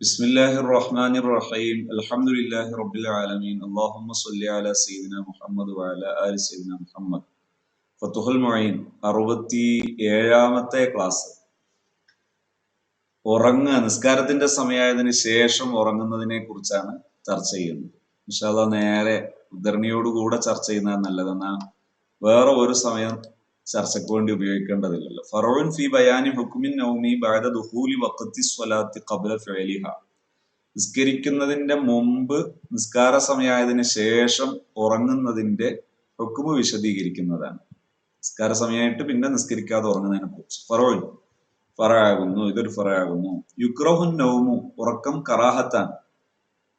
بسم الله الرحمن الرحيم الحمد لله رب العالمين اللهم صل على سيدنا محمد وعلى آل سيدنا محمد ഫത്തുഹുൽ മൊയ്ൻ അറുപത്തി ഏഴാമത്തെ ക്ലാസ് ഉറങ്ങുക നിസ്കാരത്തിന്റെ സമയമായതിനു ശേഷം ഉറങ്ങുന്നതിനെ കുറിച്ചാണ് ചർച്ച ചെയ്യുന്നത് ഇൻഷാല്ല നേരെ ഉദ്ധരണിയോടുകൂടെ ചർച്ച ചെയ്യുന്നത് നല്ലതെന്നാ വേറെ ഒരു സമയം ചർച്ചയ്ക്ക് വേണ്ടി ഉപയോഗിക്കേണ്ടതില്ലല്ലോ. ഫറോൻ ഫി ബയാനി ഹുക്കുമിൻ നൗമി ബഅദ ദുഹൂലി വഖത്തി സ്വലാത്തി ഖബ്ല ഫഅലിഹ. നിസ്കരിക്കുന്നതിന്റെ മുമ്പ് നിസ്കാര സമയമായതിനു ശേഷം ഉറങ്ങുന്നതിന്റെ ഹുക്കുമ് വിശദീകരിക്കുന്നതാണ്. നിസ്കാര സമയമായിട്ട് പിന്നെ നിസ്കരിക്കാതെ ഉറങ്ങുന്നതിനെ കുറിച്ച്. ഫറോൻ ഫറയാകുന്നു ഇതൊരു ഫറയാകുന്നു യുക്രഹുൻ നൗമു ഉറക്കം കറാഹത്താണ്.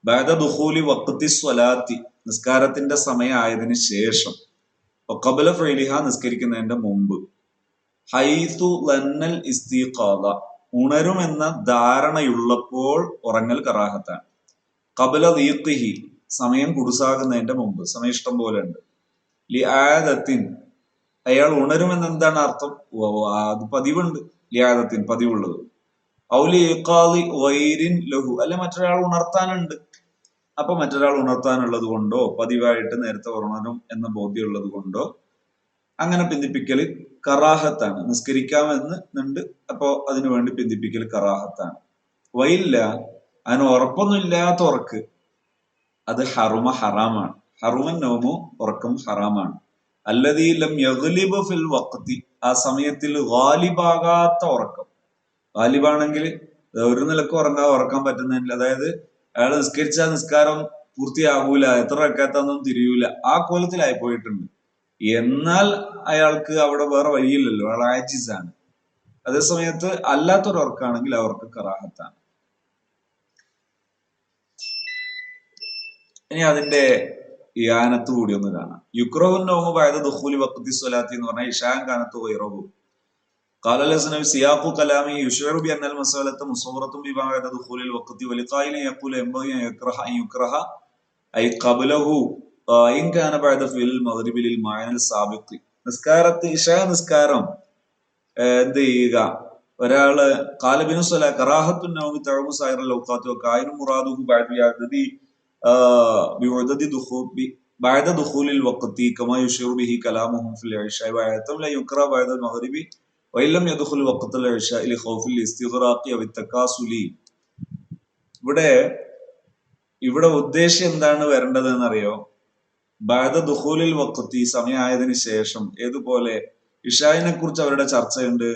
ബഅദ ദുഹൂലി വഖത്തി സ്വലാത്തി നിസ്കാരത്തിന്റെ സമയമായതിനു ശേഷം. കബല ഫൈലിഹ നിസ്കരിക്കുന്നതിന്റെ മുമ്പ്. ഹൈതു ലന്നൽ ഇസ്തീഖാദ. ഉണരുമെന്ന ധാരണയുള്ളപ്പോൾ ഉറങ്ങൽ കറാഹത്താണ്. കബല ദീർത്തിഹി സമയം കുടുസാകുന്നതിന്റെ മുമ്പ്. സമയം ഇഷ്ടം പോലെ ഉണ്ട് ലിആദത്തിൻ അയാൾ ഉണരുമെന്ന് എന്താണ് അർത്ഥം അത് പതിവുണ്ട്. ലിയാദത്തിൻ പതിവുള്ളത്. ഔലി ലഹു. അല്ലെ മറ്റൊരാൾ ഉണർത്താനുണ്ട്. അപ്പൊ മറ്റൊരാൾ ഉണർത്താനുള്ളത് കൊണ്ടോ പതിവായിട്ട് നേരത്തെ ഉറങ്ങണം എന്ന ബോധ്യമുള്ളത് കൊണ്ടോ അങ്ങനെ പിന്തിപ്പിക്കൽ കറാഹത്താണ്. നിസ്കരിക്കാമെന്ന് ഉണ്ട് അപ്പോ അതിനു വേണ്ടി പിന്തിപ്പിക്കൽ കറാഹത്താണ്. വയില്ല അതിന് ഉറപ്പൊന്നുമില്ലാത്ത ഉറക്ക്. അത് ഹറുമ ഹറാമാണ്. ഹറുമൻ നോമു ഉറക്കം ഹറാമാണ്. അല്ലതീലം യഗ്ലിബ് ഫിൽ വക്തി ആ സമയത്തിൽ ഗാലിബാകാത്ത ഉറക്കം. ഗാലിബാണെങ്കിൽ ഒരു നിലയ്ക്ക് ഉറങ്ങാതെ ഉറക്കാൻ പറ്റുന്നതിൽ അതായത് അയാൾ നിസ്കരിച്ച നിസ്കാരം പൂർത്തിയാകൂല എത്ര റക്കാത്തൊന്നും തിരിയൂല. ആ കോലത്തിലായി പോയിട്ടുണ്ട്. എന്നാൽ അയാൾക്ക് അവിടെ വേറെ വഴിയില്ലല്ലോ. അയാൾ ആജിസാണ്. അതേസമയത്ത് അല്ലാത്തൊരു ഉറക്കാണെങ്കിൽ അവർക്ക് കറാഹത്താണ്. ഇനി അതിന്റെ യാനത്ത് കൂടി ഒന്ന് കാണാം. യുക്രോഹുൻ നോമു ബായത് ദുഖൂലി വക്തി സ്വലാത്തി എന്ന് പറഞ്ഞാൽ ഇഷാൻ കാനത്ത് വൈറോഹു قال الحسنوي سياق كلامه يشعر بأن المسألة مصورة ببعد دخول الوقت ولقائل يقول ينبغي أن يكره أن يكره أي قبله إن كان بعد فعل المغرب للمعنى السابق നിസ്കാരത്ത് ഇഷാ നിസ്കാരം എന്ത് ചെയ്യുക ഒരാള് കാലബിനു സ്വല കറാഹത്തു നൗമി തഴമു സായിറ ലൗഖാത്തു കായിനു മുറാദുഹു ബഅദ യഅദദി ബിഉദദി ദുഖൂബി بعد دخول الوقت كما يشير به كلامهم في العشاء ويعتم لا يكره بعد المغرب വൈലം യദുഹുൽ തക്കാസുലി ഇവിടെ ഇവിടെ ഉദ്ദേശം എന്താണ് വരേണ്ടത് എന്നറിയോ ബാദ ദുഹൂലിൽ വക്കത്തി സമയമായതിനു ശേഷം ഏതുപോലെ ഇഷായിനെ കുറിച്ച് അവരുടെ ചർച്ചയുണ്ട്.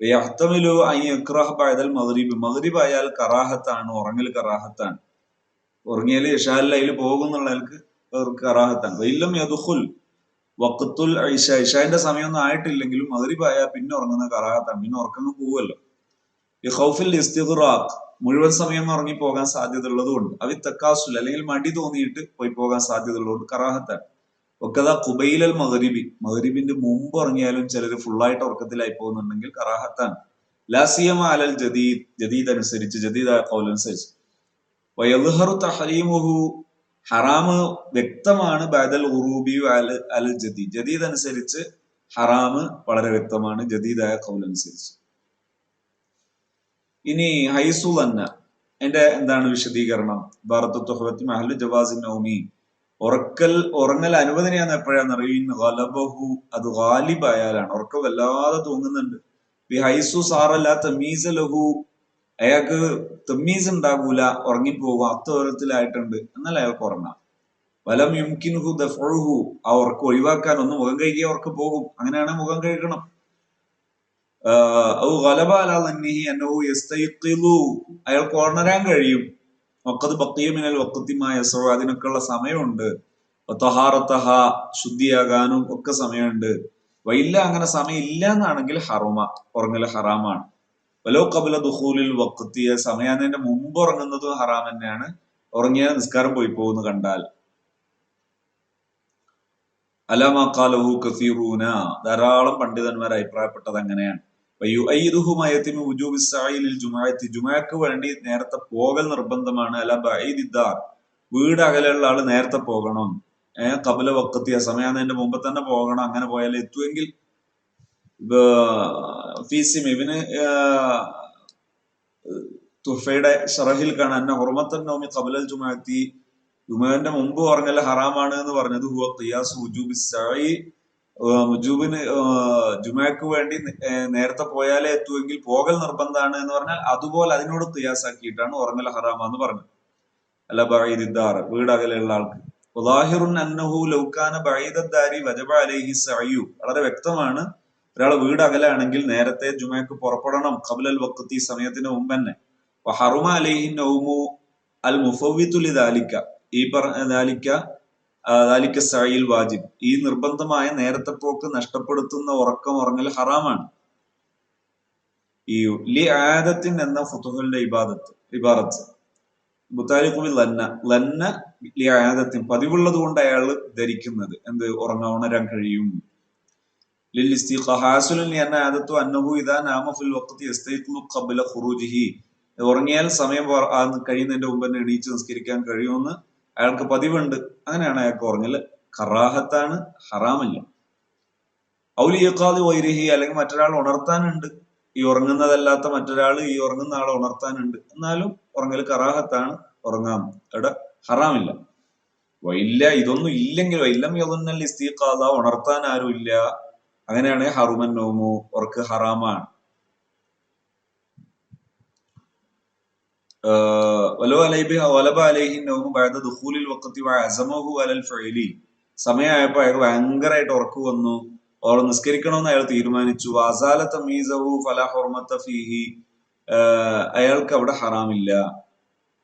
യഹ്തമിലു അയ്യക്രഹ് ബഅദൽ മഗ്രിബ്. മഗ്രിബ് ആയാൽ കറാഹത്താണ് ഉറങ്ങൽ കറാഹത്താണ്. ഉറങ്ങിയാൽ ഇഷാൽ അതിൽ പോകുന്നുള്ളവർക്ക് അവർക്ക് കറാഹത്താണ് വൈലം യദുഖുൽ വക്കത്തുൽ ഐഷ ഇഷാന്റെ സമയമൊന്നും ആയിട്ടില്ലെങ്കിലും മകരിബായ പിന്നെ ഉറങ്ങുന്ന കറാഹത്താണ്. പിന്നെ ഉറക്കം പോവുമല്ലോ. ഈ ഹൗഫിൽ ഇസ്തിഖുറാഖ് മുഴുവൻ സമയം ഉറങ്ങി പോകാൻ സാധ്യത ഉള്ളതുകൊണ്ട് അവി തക്കാസുൽ അല്ലെങ്കിൽ മടി തോന്നിയിട്ട് പോയി പോകാൻ സാധ്യത ഉള്ളതുകൊണ്ട് കറാഹത്താണ്. ഒക്കതാ കുബൈലൽ മകരിബി മകരിബിന്റെ മുമ്പ് ഉറങ്ങിയാലും ചിലർ ഫുള്ളായിട്ട് ഉറക്കത്തിലായി പോകുന്നുണ്ടെങ്കിൽ കറാഹത്താണ്. ലാസിയമ അലൽ ജദീദ് ജദീദ് അനുസരിച്ച് ജദീദായ കൗലനുസരിച്ച് തഹരീമുഹു ഹറാമ് വ്യക്തമാണ് ബദൽ ഉറൂബി അൽ അൽ ജദീദ്. അനുസരിച്ച് ഹറാമ് വളരെ വ്യക്തമാണ് ജദീദായ കൗലനുസരിച്ച് ഇനി ഹൈസു അന്ന എന്റെ എന്താണ് വിശദീകരണം? ഭാരതത്വഹത്തി മഹലു ജവാസി നൗമി. ഉറക്കൽ ഉറങ്ങൽ അനുവദനയാന്ന് എപ്പോഴാന്ന് അറിയുന്നു ഗലബഹു അത് ഗാലിബായാലാണ് ഉറക്കം വല്ലാതെ തൂങ്ങുന്നുണ്ട്. ബി ഹൈസു സാറല്ല തമീസ ലഹു അയാൾക്ക് തെമ്മീസ് ഉണ്ടാകൂല ഉറങ്ങിപ്പോകും അത്തരത്തിലായിട്ടുണ്ട് എന്നാൽ അയാൾക്ക് ഉറങ്ങാം. വലം യുംകിൻഹു ദഫുഹു ആ ഉറക്കം ഒഴിവാക്കാൻ ഒന്ന് മുഖം കഴുകിയ ഉറക്കം പോകും. അങ്ങനെയാണ് മുഖം കഴുകണം. അയാൾക്ക് ഉണരാൻ കഴിയും. ഒക്കത് ബക്കിയമിനൽ വക്കത്തിമായ സോ അതിനൊക്കെയുള്ള സമയമുണ്ട്. തഹാറത്തഹ ശുദ്ധിയാകാനും ഒക്കെ സമയമുണ്ട്. വൈല്ല അങ്ങനെ സമയം ഇല്ല എന്നാണെങ്കിൽ ഹറുമ ഉറങ്ങൽ ഹറാമാണ്. വലോ കബല ദുഹൂലിൽ വക്കത്തിയ സമയാന്നതിന്റെ മുമ്പ് ഉറങ്ങുന്നത് ഹറാം തന്നെയാണ്. ഉറങ്ങിയ നിസ്കാരം പോയി പോകുന്നു കണ്ടാൽ. അലാമാക്കാലഹു കസീറൂന ധാരാളം പണ്ഡിതന്മാർ അഭിപ്രായപ്പെട്ടത് അങ്ങനെയാണ്. ജുമാക്ക് വേണ്ടി നേരത്തെ പോകൽ നിർബന്ധമാണ്. അല്ല ബൈദിദ്ദാർ വീട് അകലെയുള്ള ആൾ നേരത്തെ പോകണം. ഏഹ് കബല വക്കത്തിയ സമയാന്തതിന്റെ മുമ്പ് തന്നെ പോകണം. അങ്ങനെ പോയാൽ എത്തുമെങ്കിൽ ഫീസിം ഇവന് തുഫയുടെ ഷറഹിൽ കാണാൻ അന്ന ഹുർമത്തൻ നൗമി ഖബലൽ ജുമാത്തി ജുമാന്റെ മുമ്പ് പറഞ്ഞല്ല ഹറാമാണ് എന്ന് പറഞ്ഞത്. ഹുവ ഖിയാസ് വുജൂബി സായി മുജൂബിന് ജുമാക്ക് വേണ്ടി നേരത്തെ പോയാലേ എത്തുമെങ്കിൽ പോകൽ നിർബന്ധമാണ് എന്ന് പറഞ്ഞാൽ അതുപോലെ അതിനോട് ഖിയാസാക്കിയിട്ടാണ് ഉറങ്ങൽ ഹറാമാന്ന് പറഞ്ഞത്. അല്ല ബഈദിദ്ദാർ വീട് അകലെയുള്ള ആൾക്ക്. ഉദാഹിറുൻ അന്നഹു ലൗക്കാന ബഈദദ്ദാരി വജബ അലൈഹി സയു വളരെ വ്യക്തമാണ്. ഒരാൾ വീട് അകലാണെങ്കിൽ നേരത്തെ ജുമയ്ക്ക് പുറപ്പെടണം കബുലൽ വഖത്തി സമയത്തിന് മുമ്പ് തന്നെ ഹറുമ അലൈഹി നൗമു അൽ മുഫവിത്തുലി ദാലിക്ക ഈ പറഞ്ഞ ദാലിക്ക സഅയിൽ വാജിബ്. ഈ നിർബന്ധമായ നേരത്തെ പോക്ക് നഷ്ടപ്പെടുത്തുന്ന ഉറക്കം ഉറങ്ങൽ ഹറാമാണ്. ഈ ലി ആദത്തിൻ എന്ന ഫുതുഹുലിന്റെ ഇബാദത്ത് ഇബാറത്ത് മുത്താലിഖുബിൽ ലന്ന ലന്ന ലി ആദത്തിൻ. പതിവുള്ളത് കൊണ്ട് അയാൾ ധരിക്കുന്നത്. എന്ത്? ഉറങ്ങ ഉണരാൻ കഴിയും. ഉറങ്ങിയാൽ സമയം കഴിയുന്നതിന്റെ മുമ്പ് തന്നെ എണീച്ച് നിസ്കരിക്കാൻ കഴിയുമെന്ന് അയാൾക്ക് പതിവുണ്ട്. അങ്ങനെയാണ് അയാൾക്ക് ഉറങ്ങൽ. കറാഹത്താണ് ഹറാമല്ല. ഔലിയക്കാതി വൈരഹി അല്ലെങ്കിൽ മറ്റൊരാൾ ഉണർത്താനുണ്ട്. ഈ ഉറങ്ങുന്നതല്ലാത്ത മറ്റൊരാൾ ഈ ഉറങ്ങുന്ന ആളെ ഉണർത്താനുണ്ട്. എന്നാലും ഉറങ്ങൽ കറാഹത്താണ് ഉറങ്ങാം. അവിടെ ഹറാമില്ല. വൈല്ല ഇതൊന്നും ഇല്ലെങ്കിൽ വൈല്ലം യതൊന്നൽ ഇസ്തീഖാദ ഉണർത്താൻ ആരും ഇല്ല അങ്ങനെയാണ് ഹറുമൻ നോമു ഉറക്ക് ഹറാമാണ്. സമയമായപ്പോ അയാൾക്ക് ഭയങ്കരമായിട്ട് ഉറക്ക് വന്നു. ഓൾ നിസ്കരിക്കണമെന്ന് അയാൾ തീരുമാനിച്ചു. ഫീഹി. അയാൾക്ക് അവിടെ ഹറാമില്ല.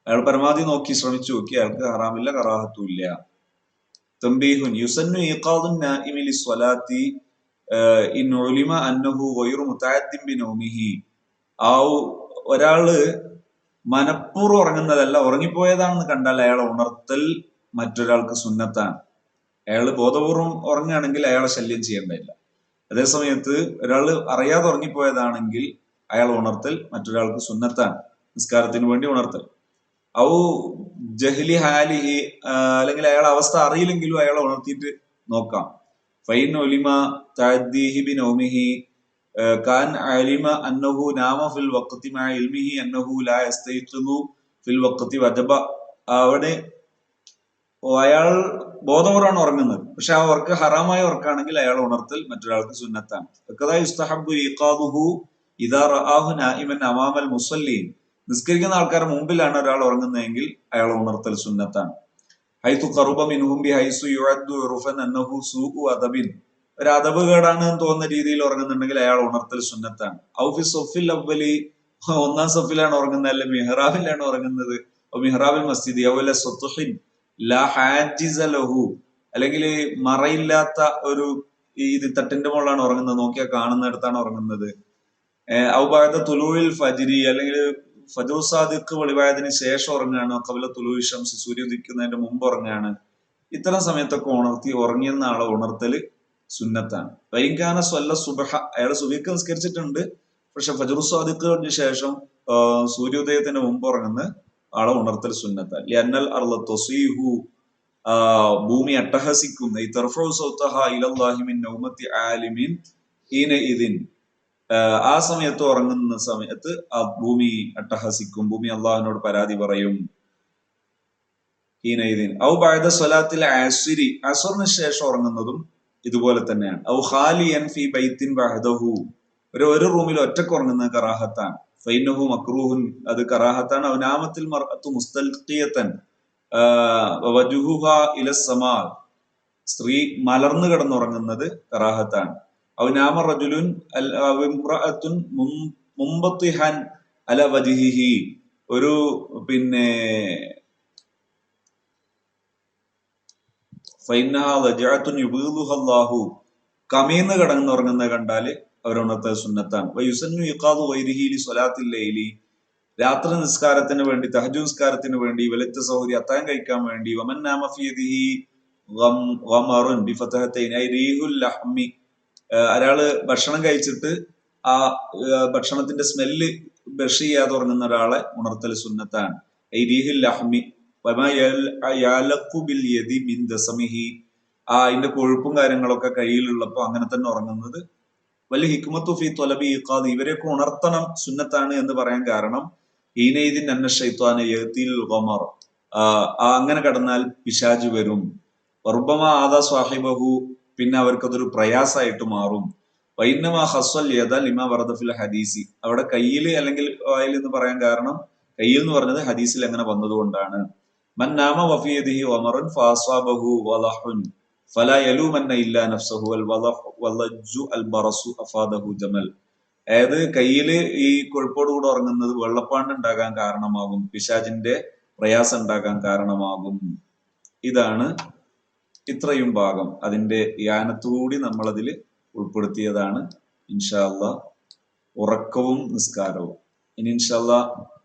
അയാൾ പരമാവധി നോക്കി ശ്രമിച്ചു നോക്കി. അയാൾക്ക് ഹറാമില്ല കറാഹത്തുമില്ല തമ്പീഹുൻ യുസന്നു ഈഖാദുൻ നാഇമി ലിസ്വലാത്തി. ഇൻ അന്നഹു വൈറു ബിനൗമിഹി. ആ ഒരാൾ മനഃപൂർവം ഉറങ്ങുന്നതല്ല ഉറങ്ങിപ്പോയതാണെന്ന് കണ്ടാൽ അയാളെ ഉണർത്തൽ മറ്റൊരാൾക്ക് സുന്നത്താണ്. അയാൾ ബോധപൂർവം ഉറങ്ങുകയാണെങ്കിൽ അയാളെ ശല്യം ചെയ്യേണ്ടതില്ല അതേസമയത്ത് ഒരാൾ അറിയാതെ ഉറങ്ങിപ്പോയതാണെങ്കിൽ അയാൾ ഉണർത്തൽ മറ്റൊരാൾക്ക് സുന്നത്താണ്. നിസ്കാരത്തിന് വേണ്ടി ഉണർത്തൽ. ഔ ജഹ്ലി ഹാലിഹി അല്ലെങ്കിൽ അയാളെ അവസ്ഥ അറിയില്ലെങ്കിലും അയാളെ ഉണർത്തിയിട്ട് നോക്കാം. ഫൈൻ ഒലിമ തഅദ്ദീഹി ബിനൗമിഹി آه، كان علم أنه نام في الوقت مع علمه أنه لا يستيقظ في الوقت وجب അവിടെ ഓ, അയാൾ ബോധപൂർവ്വമാണ് ഉറങ്ങുന്നത് പക്ഷെ ആ ഉറക്ക് ഹറാമായ ഉറക്കാണെങ്കിൽ അയാൾ ഉണർത്തൽ മറ്റൊരാൾക്ക് സുന്നത്താണ് വക്കദാ യുസ്തഹബ്ബു ഈഖാദുഹു ഇദാ റആഹു നായിമൻ അമാമൽ മുസല്ലീൻ നിസ്കരിക്കുന്ന ആൾക്കാരുടെ മുമ്പിലാണ് ഒരാൾ ഉറങ്ങുന്നതെങ്കിൽ അയാൾ ഉണർത്തൽ സുന്നത്താണ് ഹൈത്തു കറുബ മിൻഹും ബി ഹൈസു യുഅദ്ദു റുഫൻ അന്നഹു സൂഉ അദബിൻ. ഒരു അദബ് കേടാണ് എന്ന് തോന്നുന്ന രീതിയിൽ ഉറങ്ങുന്നുണ്ടെങ്കിൽ അയാൾ ഉണർത്തൽ സുന്നത്താണ്. ഔഫി സൊഫിൽ അവലി ഒന്നാം സഫിലാണ് ഉറങ്ങുന്നത് അല്ലെ മിഹ്റാബിലാണ് ഉറങ്ങുന്നത്. മിഹ്റാബിൽ മസ്ജിദ് ഔല സ്വത്തുഹിൻ ലാ ലഹു. അല്ലെങ്കിൽ മറയില്ലാത്ത ഒരു ഇത് തട്ടിന്റെ മുകളിലാണ് ഉറങ്ങുന്നത് നോക്കിയാൽ കാണുന്നിടത്താണ് ഉറങ്ങുന്നത്. ഔബാദ തുലുവിൽ ഫജിരി അല്ലെങ്കിൽ ഫജു സാദിഖ് വെളിവായതിന് ശേഷം ഉറങ്ങുകയാണ്. കവല ഷംസ് സൂര്യ ഉദിക്കുന്നതിന്റെ മുമ്പ് ഉറങ്ങുകയാണ്. ഇത്തരം സമയത്തൊക്കെ ഉണർത്തി ഉറങ്ങിയെന്ന ആളെ ഉണർത്തൽ സുന്നത്താണ്. വൈകാന സ്വല്ല സുബഹ. അയാൾ സുബിക്ക് നിസ്കരിച്ചിട്ടുണ്ട്. പക്ഷെ ഫജറു സ്വാദിഖിന് ശേഷം സൂര്യോദയത്തിന് മുമ്പ് ഉറങ്ങുന്ന ആളെ ഉണർത്തൽ സുന്നത്താണ്. ലിയന്നൽ അർല തൊസീഹു ഭൂമി തർഫു സൗത്തഹ ഇലല്ലാഹി മിൻ നൗമത്തി ആലിമിൻ ഇതിൻ ആ, സമയത്ത് ഉറങ്ങുന്ന സമയത്ത് ആ ഭൂമി അട്ടഹസിക്കും ഭൂമി അള്ളാഹുവിനോട് പരാതി പറയും. ഹീനൈദീൻ ഔ ബഅദ സ്വലാത്തിൽ ആസുരി അസുറിന് ശേഷം ഉറങ്ങുന്നതും ഇതുപോലെ തന്നെയാണ്. ഔ ഖാലിയൻ ഫി ബൈത്തിൻ വഹദഹു ഒരു ഒരു റൂമിൽ ഒറ്റയ്ക്ക് ഉറങ്ങുന്നത് കറാഹത്താണ്. ഫൈനഹു മക്രൂഹുൻ അത് കറാഹത്താണ്. ഔനാമത്തിൽ മർഅത്തു മുസ്തൽഖിയത്തൻ. വജുഹുഹ ഇല സ്ത്രീ മലർന്നു കിടന്നുറങ്ങുന്നത് കറാഹത്താണ്. ഔനാമ റജുലുൻ അൽ അവ ഇംറഅത്തുൻ മും- മുമ്പത്തിഹൻ അല വജിഹിഹി ഒരു പിന്നെ കമീന്ന് കിടന്നുറങ്ങുന്നത് കണ്ടാൽ അവരുണർത്തൽ സുന്നത്താണ്. വയുസന്നു രാത്രി നിസ്കാരത്തിന് വേണ്ടി തഹജു നിസ്കാരത്തിന് വേണ്ടി വെളുത്ത സൗകരി അത്താൻ കഴിക്കാൻ വേണ്ടി വമൻ നാമ ഒരാൾ ഭക്ഷണം കഴിച്ചിട്ട് ആ ഭക്ഷണത്തിന്റെ സ്മെല്ല് ബ്രഷ് ചെയ്യാതെ ഉറങ്ങുന്ന ഒരാളെ ഉണർത്തൽ സുന്നത്താണ്. ആ അതിന്റെ കൊഴുപ്പും കാര്യങ്ങളൊക്കെ കയ്യിലുള്ളപ്പോ അങ്ങനെ തന്നെ ഉറങ്ങുന്നത്. വലിയ ഹിക്മത്തു തൊലബി ഇഖാദ്. ഇവരെയൊക്കെ ഉണർത്തണം സുന്നത്താണ് എന്ന് പറയാൻ കാരണം ഈനൈദിൻ ഷൈത്വാന യത്തിൽ ഗമർ അങ്ങനെ കടന്നാൽ പിശാജ് വരും. വർബമ ആദാ സ്വാഹിബഹു പിന്നെ അവർക്കതൊരു പ്രയാസമായിട്ട് മാറും. വൈന്നമ ഹസ്വൽ യദ ലിമ വറദഫിൽ ഹദീസി. അവിടെ കയ്യിൽ അല്ലെങ്കിൽ വായിൽ എന്ന് പറയാൻ കാരണം കയ്യിൽ എന്ന് പറഞ്ഞത് ഹദീസിൽ എങ്ങനെ വന്നതുകൊണ്ടാണ്. മൻ നാമ വഫിയദിഹി ഒമറുൻ ഫാസ്വാബഹു വലഹുൻ ഫല യലൂമന്ന ഇല്ല നഫ്സഹു അൽ വലജ്ജു അൽ ബറസു അഫാദഹു ജമൽ. അതായത് കയ്യിൽ ഈ കൊഴുപ്പോട് കൂടെ ഉറങ്ങുന്നത് വെള്ളപ്പാണ്ട് ഉണ്ടാകാൻ കാരണമാകും. പിശാജിന്റെ പ്രയാസം ഉണ്ടാകാൻ കാരണമാകും. ഇതാണ് ഇത്രയും ഭാഗം യാനത്തുകൂടി നമ്മൾ അതിൽ ഉൾപ്പെടുത്തിയതാണ്. ഇൻഷാല്ല ഉറക്കവും നിസ്കാരവും. ഇനി ഇൻഷാല്ല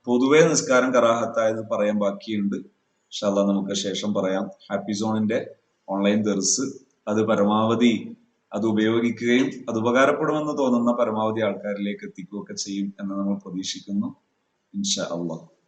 പൊതുവെ നിസ്കാരം കറാഹത്തായത് പറയാൻ ബാക്കിയുണ്ട്. ഇൻഷാല്ല നമുക്ക് ശേഷം പറയാം. ഹാപ്പി സോണിന്റെ ഓൺലൈൻ ദർസ്. അത് പരമാവധി അത് ഉപയോഗിക്കുകയും അത് ഉപകാരപ്പെടുമെന്ന് തോന്നുന്ന പരമാവധി ആൾക്കാരിലേക്ക് എത്തിക്കുകയൊക്കെ ചെയ്യും എന്ന് നമ്മൾ പ്രതീക്ഷിക്കുന്നു. ഇൻഷാ അള്ളാഹ്